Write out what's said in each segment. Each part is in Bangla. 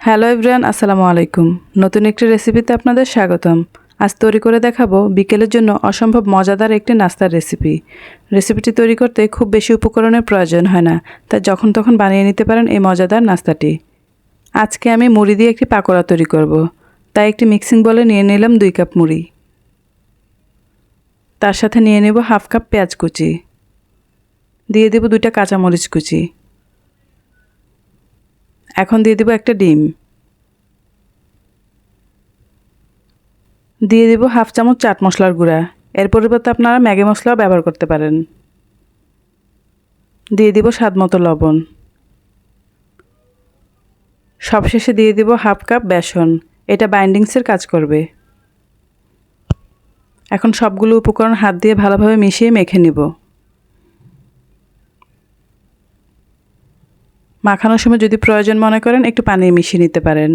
হ্যালো এভরিয়ান আসসালামু আলাইকুম। নতুন একটি রেসিপিতে আপনাদের স্বাগতম। আজ তৈরি করে দেখাবো বিকেলের জন্য অসম্ভব মজাদার একটি নাস্তার রেসিপি। রেসিপিটি তৈরি করতে খুব বেশি উপকরণের প্রয়োজন হয় না, তাই যখন তখন বানিয়ে নিতে পারেন এই মজাদার নাস্তাটি। আজকে আমি মুড়ি দিয়ে একটি পাকোড়া তৈরি করব। তাই একটি মিক্সিং বলে নিয়ে নিলাম দুই কাপ মুড়ি। তার সাথে নিয়ে নেব হাফ কাপ পেঁয়াজ কুচি। দিয়ে দেব দুইটা কাঁচামরিচ কুচি। এখন দিয়ে দেব একটা ডিম। দিয়ে দেব হাফ চামচ চাট মশলার গুঁড়া। এর পরিবর্তে আপনারা ম্যাগি মশলাও ব্যবহার করতে পারেন। দিয়ে দিব স্বাদ মতো লবণ। সবশেষে দিয়ে দিব হাফ কাপ বেসন। এটা বাইন্ডিংসের কাজ করবে। এখন সবগুলো উপকরণ হাত দিয়ে ভালোভাবে মিশিয়ে মেখে নিব। মাখানোর সময় যদি প্রয়োজন মনে করেন, একটু পানি মিশিয়ে নিতে পারেন।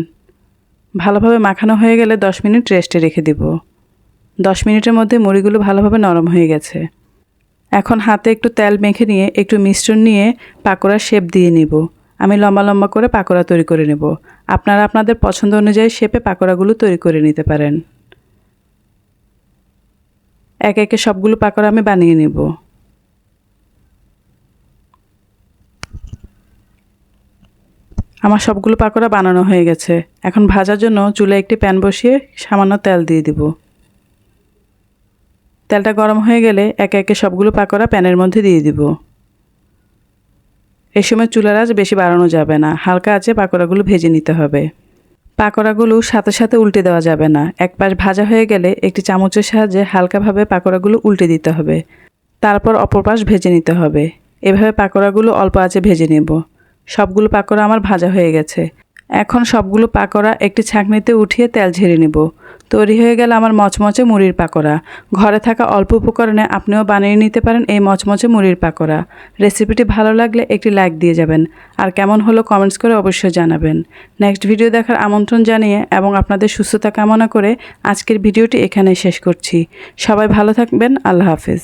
ভালোভাবে মাখানো হয়ে গেলে দশ মিনিট রেস্টে রেখে দিব। দশ মিনিটের মধ্যে মুড়িগুলো ভালোভাবে নরম হয়ে গেছে। এখন হাতে একটু তেল মেখে নিয়ে, একটু মিশ্রণ নিয়ে পাকোড়ার শেপ দিয়ে নিব। আমি লম্বা লম্বা করে পাকোড়া তৈরি করে নেব। আপনারা আপনাদের পছন্দ অনুযায়ী শেপে পাকোড়াগুলো তৈরি করে নিতে পারেন। এক একে সবগুলো পাকোড়া আমি বানিয়ে নেব। আমার সবগুলো পাকোড়া বানানো হয়ে গেছে। এখন ভাজার জন্য চুলে একটি প্যান বসিয়ে সামান্য তেল দিয়ে দিব। তেলটা গরম হয়ে গেলে একে একে সবগুলো পাকোড়া প্যানের মধ্যে দিয়ে দিব। এই সময় চুলার আঁচ বেশি বাড়ানো যাবে না, হালকা আঁচে পাকোড়াগুলো ভেজে নিতে হবে। পাকোড়াগুলো সাথে সাথে উল্টে দেওয়া যাবে না, এক পাশ ভাজা হয়ে গেলে একটি চামচের সাহায্যে হালকাভাবে পাকোড়াগুলো উল্টে দিতে হবে। তারপর অপর পাশ ভেজে নিতে হবে। এভাবে পাকোড়াগুলো অল্প আঁচে ভেজে নেব। সবগুলো পাকোড়া আমার ভাজা হয়ে গেছে। এখন সবগুলো পাকোড়া একটি ছাঁকনিতে উঠিয়ে তেল ঝেড়ে নেব। তৈরি হয়ে গেল আমার মচমচে মুড়ির পাকোড়া। ঘরে থাকা অল্প উপকরণে আপনিও বানিয়ে নিতে পারেন এই মচমচে মুড়ির পাকোড়া। রেসিপিটি ভালো লাগলে একটি লাইক দিয়ে যাবেন। আর কেমন হলো কমেন্টস করে অবশ্যই জানাবেন। নেক্সট ভিডিও দেখার আমন্ত্রণ জানিয়ে এবং আপনাদের সুস্থতা কামনা করে আজকের ভিডিওটি এখানেই শেষ করছি। সবাই ভালো থাকবেন। আল্লাহ হাফিজ।